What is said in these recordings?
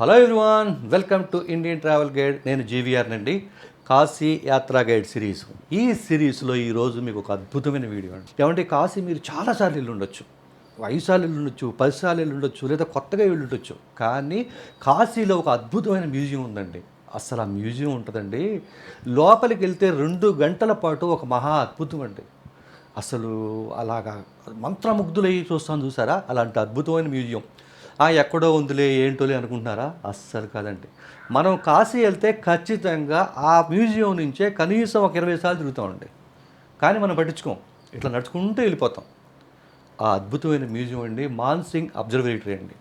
Hello everyone welcome to Indian travel guide. నేను GVR నండి Kashi యాత్రా guide series. ఈ సిరీస్లో ఈరోజు మీకు ఒక అద్భుతమైన వీడియో అండి. ఏమంటే కాశీ మీరు చాలాసార్లు వెళ్ళి ఉండొచ్చు ఐదు సార్లు వెళ్ళి ఉండొచ్చు పది సార్లు వెళ్ళి ఉండొచ్చు లేదా కొత్తగా వెళ్ళి ఉండొచ్చు కానీ కాశీలో ఒక అద్భుతమైన మ్యూజియం ఉందండి. అసలు ఆ మ్యూజియం ఉంటుందండి లోపలికి వెళ్తే రెండు గంటల పాటు ఒక మహా అద్భుతం అండి. అసలు అలాగా మంత్రముగ్ధులై చూస్తాను చూసారా? అలాంటి అద్భుతమైన మ్యూజియం. ఎక్కడో ఉందిలే ఏంటోలే అనుకుంటున్నారా? అస్సలు కాదండి. మనం కాశీ వెళ్తే ఖచ్చితంగా ఆ మ్యూజియం నుంచే కనీసం ఒక ఇరవై సార్లు తిరుగుతామండి. కానీ మనం పట్టించుకోం. ఇట్లా నడుచుకుంటూ వెళ్ళిపోతాం. ఆ అద్భుతమైన మ్యూజియం అండి. మాన్సింగ్ అబ్జర్వేటరీ అండి.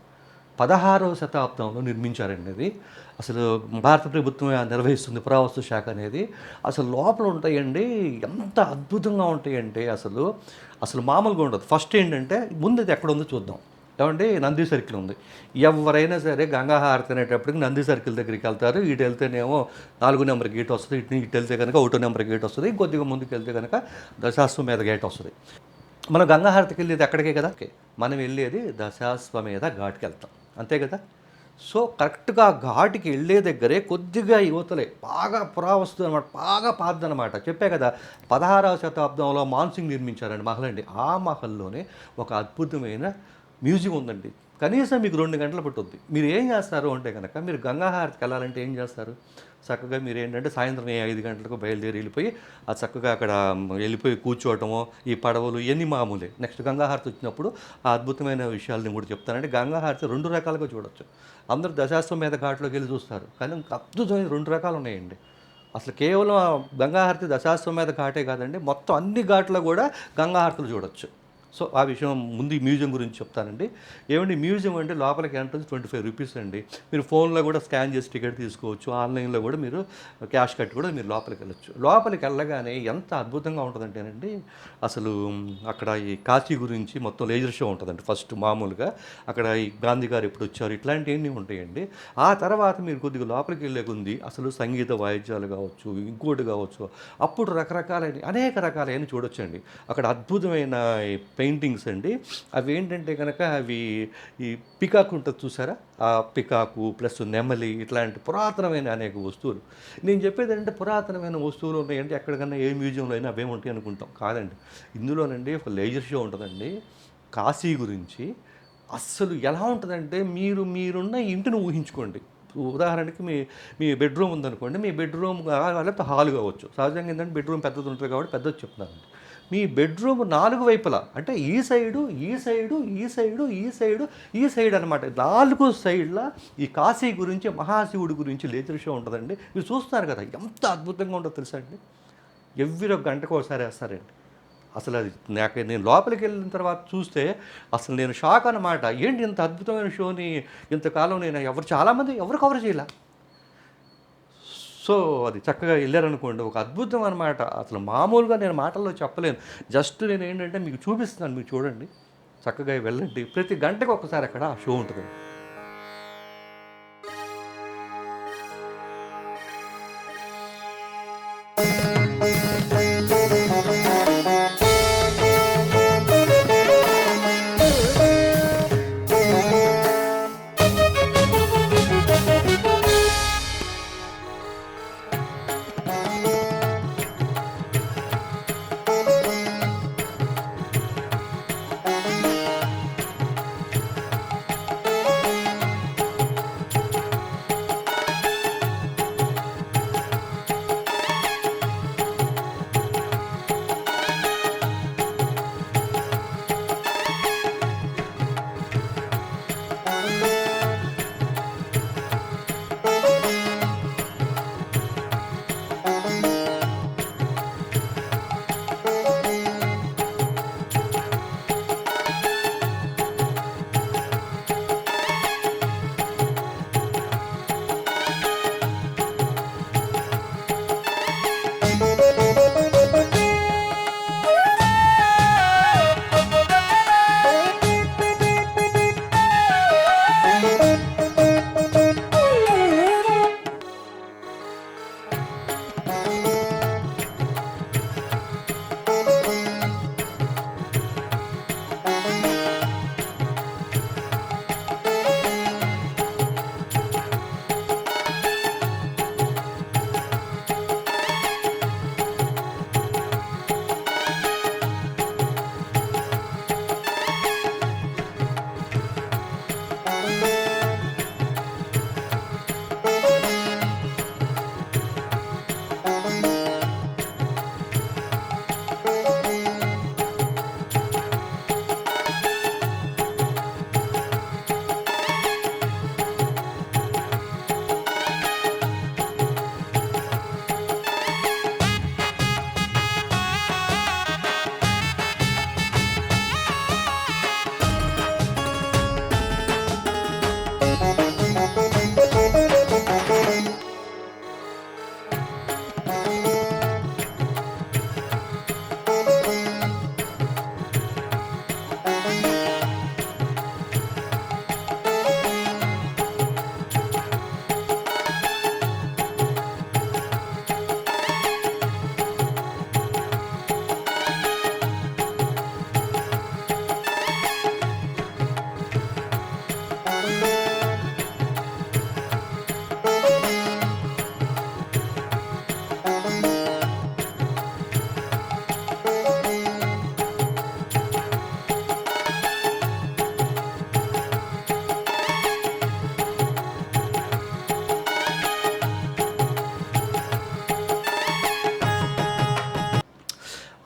పదహారవ శతాబ్దంలో నిర్మించారండి అది. అసలు భారత ప్రభుత్వం నిర్వహిస్తుంది పురావస్తు శాఖ అనేది. అసలు లోపల ఉంటాయండి ఎంత అద్భుతంగా ఉంటాయంటే అసలు అసలు మామూలుగా ఉండదు. ఫస్ట్ ఏంటంటే ముందు అది ఎక్కడ ఉందో చూద్దాం. ఏమంటే నంది సర్కిల్ ఉంది. ఎవరైనా సరే గంగా హారతి అనేటప్పటికి నంది సర్కిల్ దగ్గరికి వెళ్తారు. ఇటు వెళ్తేనేమో నాలుగు నెంబర్ గేట్ వస్తుంది. ఇటు ఇటు వెళ్తే కనుక ఒకటో నెంబర్ గేట్ వస్తుంది. కొద్దిగా ముందుకు వెళ్తే కనుక దశాశ్వమేధ గేట్ వస్తుంది. మనం గంగా హారతికి వెళ్ళేది అక్కడికే కదా? ఓకే. మనం వెళ్ళేది దశాశ్వమేధ ఘాట్కి వెళ్తాం. అంతే కదా? సో కరెక్ట్గా ఘాటికి వెళ్ళే దగ్గరే కొద్దిగా యువతలే బాగా పురావస్తు అనమాట బాగా పాతదనమాట చెప్పే కదా పదహారవ శతాబ్దంలో మాన్సింగ్ నిర్మించారండి మహల్ అండి. ఆ మహల్లోనే ఒక అద్భుతమైన మ్యూజియం ఉందండి. కనీసం మీకు రెండు గంటలు పట్టుద్ది. మీరు ఏం చేస్తారు అంటే కనుక మీరు గంగాహారతికి వెళ్ళాలంటే ఏం చేస్తారు? చక్కగా మీరు ఏంటంటే సాయంత్రం ఐదు గంటలకు బయలుదేరి వెళ్ళిపోయి ఆ చక్కగా అక్కడ వెళ్ళిపోయి కూర్చోవటము ఈ పడవలు ఇవన్నీ మామూలే. నెక్స్ట్ గంగాహారతి వచ్చినప్పుడు ఆ అద్భుతమైన విషయాలని కూడా చెప్తానంటే గంగాహారతి రెండు రకాలుగా చూడొచ్చు. అందరూ దశాశ్వం మీద ఘాట్లోకి వెళ్ళి చూస్తారు. కానీ అద్భుతమైన రెండు రకాలు ఉన్నాయండి. అసలు కేవలం గంగాహారతి దశాశ్వం మీద ఘాటే కాదండి. మొత్తం అన్ని ఘాట్లో కూడా గంగాహారతులు చూడొచ్చు. సో ఆ విషయం ముందు మ్యూజియం గురించి చెప్తానండి. ఏమండి మ్యూజియం అంటే లోపలికి ఎంట్రన్స్ ట్వంటీ ఫైవ్ రూపీస్ అండి. మీరు ఫోన్లో కూడా స్కాన్ చేసి టికెట్ తీసుకోవచ్చు. ఆన్లైన్లో కూడా మీరు క్యాష్ కట్టి కూడా మీరు లోపలికి వెళ్ళొచ్చు. లోపలికి వెళ్ళగానే ఎంత అద్భుతంగా ఉంటుందంటేనండి అసలు అక్కడ ఈ కాశీ గురించి మొత్తం లేజర్ షో ఉంటుందండి ఫస్ట్ మామూలుగా. అక్కడ ఈ గాంధీ గారు ఎప్పుడు వచ్చారు ఇట్లాంటివన్నీ ఉంటాయండి. ఆ తర్వాత మీరు కొద్దిగా లోపలికి వెళ్ళే ఉంది అసలు సంగీత వాయిద్యాలు కావచ్చు ఇంకోటి కావచ్చు అప్పుడు రకరకాలైన అనేక రకాలైన చూడొచ్చండి. అక్కడ అద్భుతమైన పెయింటింగ్స్ అండి. అవి ఏంటంటే కనుక అవి ఈ పికాక్ ఉంటుంది చూసారా? ఆ పికాకు ప్లస్ నెమలి ఇట్లాంటి పురాతనమైన అనేక వస్తువులు. నేను చెప్పేది ఏంటంటే పురాతనమైన వస్తువులు ఉన్నాయంటే ఎక్కడికన్నా ఏ మ్యూజియంలో అయినా అవే ఉంటాయి అనుకుంటాం. కాదండి. ఇందులోనండి ఒక లేజర్ షో ఉంటుందండి. కాశీ గురించి. అస్సలు ఎలా ఉంటుందంటే మీరు మీరున్న ఇంటిని ఊహించుకోండి. ఉదాహరణకి మీ మీ బెడ్రూమ్ ఉందనుకోండి. మీ బెడ్రూమ్ లేకపోతే హాల్ కావచ్చు. సహజంగా ఏంటంటే బెడ్రూమ్ పెద్దది ఉంటుంది కాబట్టి పెద్దది చెప్తున్నాను మీ బెడ్రూమ్ నాలుగు వైపులా అంటే ఈ సైడు ఈ సైడు ఈ సైడు ఈ సైడు ఈ సైడ్ అనమాట నాలుగు సైడ్ల ఈ కాశీ గురించి మహాశివుడి గురించి లేచర్ షో ఉంటుందండి. మీరు చూస్తున్నారు కదా ఎంత అద్భుతంగా ఉంటుందో తెలుసా అండి? ఎవ్రీ ఒక గంటకు ఒకసారి వేస్తారండి. అసలు అది నాకు నేను లోపలికి వెళ్ళిన తర్వాత చూస్తే అసలు నేను షాక్ అనమాట ఏంటి ఇంత అద్భుతమైన షోని ఇంతకాలం నేను ఎవరు చాలామంది ఎవరు కవర్ చేయలే? సో అది చక్కగా వెళ్ళారనుకోండి ఒక అద్భుతం అనమాట అసలు మామూలుగా నేను మాటల్లో చెప్పలేను. జస్ట్ నేను ఏంటంటే మీకు చూపిస్తున్నాను మీరు చూడండి. చక్కగా వెళ్ళండి. ప్రతి గంటకు ఒకసారి అక్కడ ఆ షో ఉంటుంది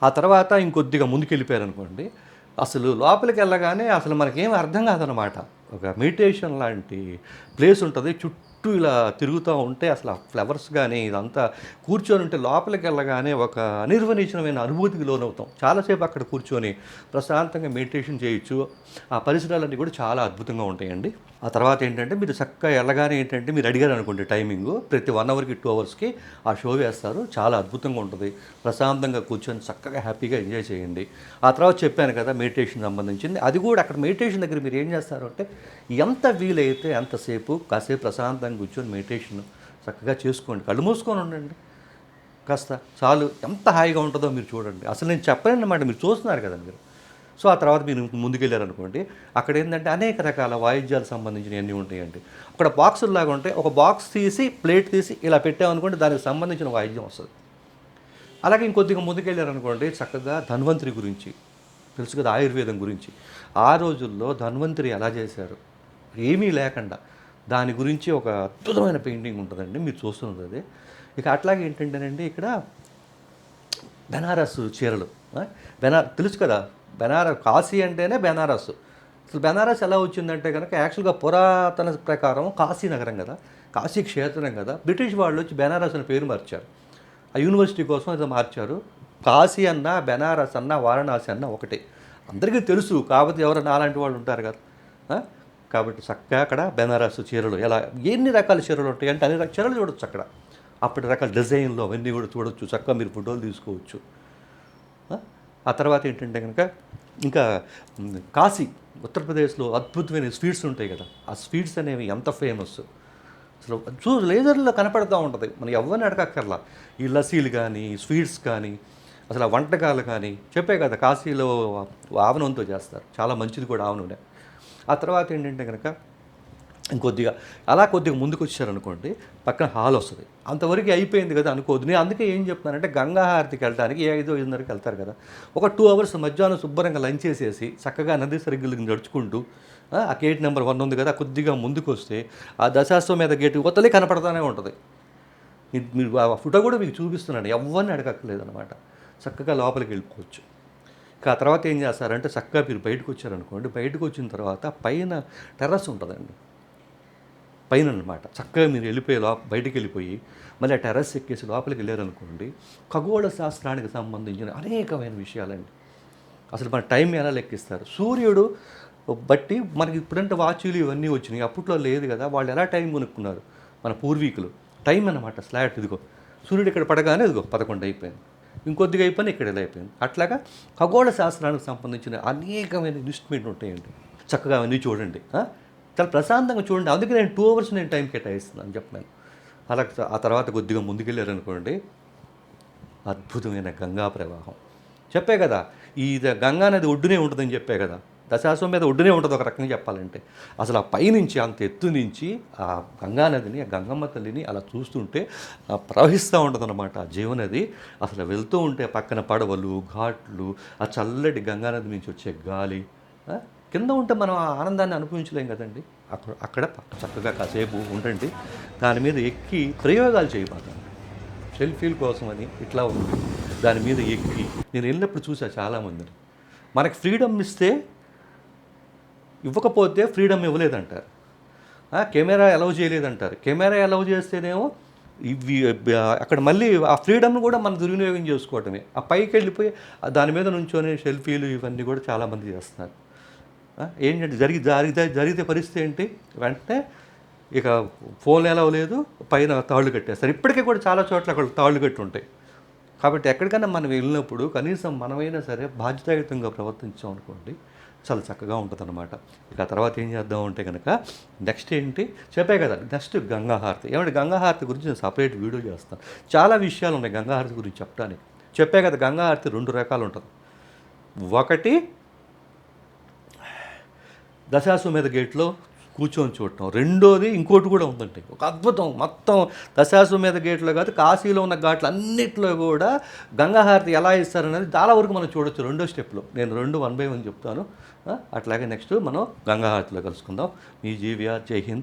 ఆ తర్వాత ఇంకొద్దిగా ముందుకెళ్ళిపోయారు అనుకోండి అసలు లోపలికి వెళ్ళగానే అసలు మనకేం అర్థం కాదనమాట ఒక మెడిటేషన్ లాంటి ప్లేస్ ఉంటుంది చుట్టూ ఇలా తిరుగుతూ ఉంటే అసలు ఆ ఫ్లవర్స్ కానీ ఇదంతా కూర్చొని ఉంటే లోపలికి వెళ్ళగానే ఒక అనిర్వనీచనమైన అనుభూతికి లోనవుతాం. చాలాసేపు అక్కడ కూర్చొని ప్రశాంతంగా మెడిటేషన్ చేయొచ్చు. ఆ పరిసరాలన్నీ కూడా చాలా అద్భుతంగా ఉంటాయండి. ఆ తర్వాత ఏంటంటే మీరు చక్కగా వెళ్ళగానే ఏంటంటే మీరు అడిగారు అనుకోండి టైమింగ్. ప్రతి వన్ అవర్కి టూ అవర్స్కి ఆ షో వేస్తారు. చాలా అద్భుతంగా ఉంటుంది. ప్రశాంతంగా కూర్చొని చక్కగా హ్యాపీగా ఎంజాయ్ చేయండి. ఆ తర్వాత చెప్పాను కదా మెడిటేషన్ సంబంధించింది. అది కూడా అక్కడ మెడిటేషన్ దగ్గర మీరు ఏం చేస్తారు అంటే ఎంత వీలైతే అంతసేపు కాసేపు ప్రశాంతంగా కూర్చొని మెడిటేషన్ చక్కగా చేసుకోండి. కళ్ళు మూసుకొని ఉండండి. కాస్త చాలు. ఎంత హాయిగా ఉంటుందో మీరు చూడండి. అసలు నేను చెప్పలేనమాట మీరు చూస్తున్నారు కదా మీరు. సో ఆ తర్వాత మీరు ముందుకెళ్ళారనుకోండి అక్కడ ఏంటంటే అనేక రకాల వాయిద్యాలకు సంబంధించినవన్నీ ఉంటాయండి. అక్కడ బాక్సులు లాగా ఉంటాయి ఒక బాక్స్ తీసి ప్లేట్ తీసి ఇలా పెట్టామనుకోండి దానికి సంబంధించిన వాయిద్యం వస్తుంది. అలాగే ఇంకొద్దిగా ముందుకెళ్ళారనుకోండి చక్కగా ధన్వంతరి గురించి తెలుసు కదా ఆయుర్వేదం గురించి. ఆ రోజుల్లో ధన్వంతరి ఎలా చేశారు? ఏమీ లేకుండా. దాని గురించి ఒక అద్భుతమైన పెయింటింగ్ ఉంటుందండి మీరు చూస్తున్నది అది. ఇక అట్లాగే ఏంటంటేనండి ఇక్కడ బెనారస్ చీరలు బెనార్ తెలుసు కదా? బెనారస్ కాశీ అంటేనే బెనారస్. అసలు బెనారస్ ఎలా వచ్చిందంటే కనుక యాక్చువల్గా పురాతన ప్రకారం కాశీ నగరం కదా కాశీ క్షేత్రం కదా బ్రిటిష్ వాళ్ళు వచ్చి బెనారస్ అని పేరు మార్చారు. ఆ యూనివర్సిటీ కోసం అది మార్చారు. కాశీ అన్న బెనారస్ అన్న వారణాసి అన్న ఒకటే. అందరికీ తెలుసు కాకపోతే ఎవరైనా అలాంటి వాళ్ళు ఉంటారు కదా. కాబట్టి చక్కగా అక్కడ బెనారస్ చీరలు ఎలా ఎన్ని రకాల చీరలు ఉంటాయి అంటే అన్ని రకాల చీరలు చూడొచ్చు అక్కడ. అప్పటి రకాల డిజైన్లు అవన్నీ కూడా చూడొచ్చు చక్కగా మీరు ఫోటోలు తీసుకోవచ్చు. ఆ? తర్వాత ఏంటంటే కనుక ఇంకా కాశీ ఉత్తరప్రదేశ్లో అద్భుతమైన స్వీట్స్ ఉంటాయి కదా. ఆ స్వీట్స్ అనేవి ఎంత ఫేమస్? అసలు చూ లేజర్లో కనపడుతూ ఉంటుంది. మనం ఎవరిని అడగక్కర్లా. ఈ లస్సీలు కానీ స్వీట్స్ కానీ అసలు ఆ వంటకాలు కానీ చెప్పే కదా కాశీలో ఆవనంతో చేస్తారు. చాలా మంచిది కూడా ఆవ ఆ తర్వాత ఏంటంటే కనుక ఇంకొద్దిగా అలా కొద్దిగా ముందుకు వచ్చారనుకోండి పక్కన హాల్ వస్తుంది. అంతవరకు అయిపోయింది కదా అనుకోవద్దు. నేను అందుకే ఏం చెప్తున్నానంటే గంగా హారతికి వెళ్ళడానికి ఏ ఐదో ఐదున్నరకి వెళ్తారు కదా. ఒక టూ అవర్స్ మధ్యాహ్నం శుభ్రంగా లంచ్ చేసేసి చక్కగా నది సరిగ్గులకి నడుచుకుంటూ ఆ, గేట్ నెంబర్ వన్ ఉంది కదా కొద్దిగా ముందుకు వస్తే ఆ దశాశ్వం మీద గేట్ కొత్తలే కనపడతానే ఉంటుంది. మీరు ఆ ఫోటో కూడా మీకు చూపిస్తున్నాను. ఎవరిని అడగక్కర్లేదు అనమాట చక్కగా లోపలికి వెళ్ళిపోవచ్చు. ఇంకా ఆ తర్వాత ఏం చేస్తారంటే చక్కగా మీరు బయటకు వచ్చారనుకోండి బయటకు వచ్చిన తర్వాత పైన టెర్రస్ ఉంటుందండి. పైన అనమాట చక్కగా మీరు వెళ్ళిపోయి లో బయటికి వెళ్ళిపోయి మళ్ళీ ఆ టెర్రస్ ఎక్కేసి లోపలికి వెళ్ళారనుకోండి ఖగోళ శాస్త్రానికి సంబంధించిన అనేకమైన విషయాలండి. అసలు మన టైం ఎలా లెక్కిస్తారు? సూర్యుడు బట్టి మనకి ఇప్పుడంటే వాచ్లు ఇవన్నీ వచ్చినాయి. అప్పట్లో లేదు కదా వాళ్ళు ఎలా టైం కొనుక్కున్నారు? మన పూర్వీకులు. టైం అన్నమాట స్లాట్ ఇదిగో. సూర్యుడు ఇక్కడ పడగానే ఇదిగో పదకొండు అయిపోయింది. ఇంకొద్దిగా అయిపోయింది ఇక్కడ ఇలా అయిపోయింది? అట్లాగా ఖగోళ శాస్త్రానికి సంబంధించిన అనేకమైన ఇన్స్ట్రుమెంట్ ఉంటాయండి. చక్కగా అవన్నీ చూడండి. చాలా ప్రశాంతంగా చూడండి. అందుకే నేను టూ అవర్స్ నేను టైం కేటాయిస్తున్నాను చెప్పాను అలా ఆ తర్వాత కొద్దిగా ముందుకెళ్ళారనుకోండి అద్భుతమైన గంగా ప్రవాహం. చెప్పే కదా ఈ గంగా నది ఒడ్డునే ఉంటుందని చెప్పే కదా దశాశ్వం మీద ఒడ్డునే ఉంటుంది ఒక రకంగా చెప్పాలంటే. అసలు ఆ పైనుంచి అంత ఎత్తు నుంచి ఆ గంగా నదిని ఆ గంగమ్మ తల్లిని అలా చూస్తుంటే ప్రవహిస్తూ ఉంటుంది అనమాట ఆ జీవనది. అసలు వెళ్తూ ఉంటే పక్కన పడవలు ఘాట్లు ఆ చల్లటి గంగానది నుంచి వచ్చే గాలి కింద ఉంటే మనం ఆ ఆనందాన్ని అనుభవించలేం కదండి. అక్కడ అక్కడ చక్కగా కాసేపు ఉండండి. దాని మీద ఎక్కి ప్రయోగాలు చేయబోతాను సెల్ఫీల కోసం అని ఇట్లా ఉంది. దాని మీద ఎక్కి నేను వెళ్ళినప్పుడు చూసా చాలామందిని మనకి ఫ్రీడమ్ ఇస్తే ఇవ్వకపోతే ఫ్రీడమ్ ఇవ్వలేదంటారు. కెమెరా అలౌ చేయలేదంటారు. కెమెరా అలౌ చేస్తేనేమో ఇవి అక్కడ మళ్ళీ ఆ ఫ్రీడమ్ను కూడా మనం దుర్వినియోగం చేసుకోవటమే. ఆ పైకి వెళ్ళిపోయి దాని మీద నుంచొని సెల్ఫీలు ఇవన్నీ కూడా చాలామంది చేస్తున్నారు. ఏంటంటే జరిగి జరిగితే జరిగితే పరిస్థితి ఏంటి? వెంటనే ఇక ఫోన్ ఎలా లేదు పైన తాళ్ళు కట్టేస్తారు. ఇప్పటికీ కూడా చాలా చోట్ల అక్కడ తాళ్ళు కట్టి ఉంటాయి. కాబట్టి ఎక్కడికైనా మనం వెళ్ళినప్పుడు కనీసం మనమైనా సరే బాధ్యతాయుతంగా ప్రవర్తించాం అనుకోండి చాలా చక్కగా ఉంటుంది అనమాట ఇక తర్వాత ఏం చేద్దాం అంటే కనుక నెక్స్ట్ ఏంటి? చెప్పే కదా నెక్స్ట్ గంగాహారతి. ఏమంటే గంగాహారతి గురించి నేను సపరేట్ వీడియో చేస్తాను. చాలా విషయాలు ఉన్నాయి గంగాహారతి గురించి చెప్పడానికి చెప్పే కదా గంగాహారతి రెండు రకాలు ఉంటుంది. ఒకటి దశాశ్వమేధ గేట్లో కూర్చొని చూడటం. రెండోది ఇంకోటి కూడా ఉందండి. ఒక అద్భుతం. మొత్తం దశాశ్వమేధ గేట్లో కాదు కాశీలో ఉన్న ఘాట్లు అన్నిట్లో కూడా గంగాహారతి ఎలా ఇస్తారనేది చాలా వరకు మనం చూడొచ్చు. రెండో స్టెప్లో. నేను రెండు వన్ బై వన్ చెప్తాను. అట్లాగే నెక్స్ట్ మనం గంగాహారతిలో కలుసుకుందాం. మీ జీవియా. జై హింద్.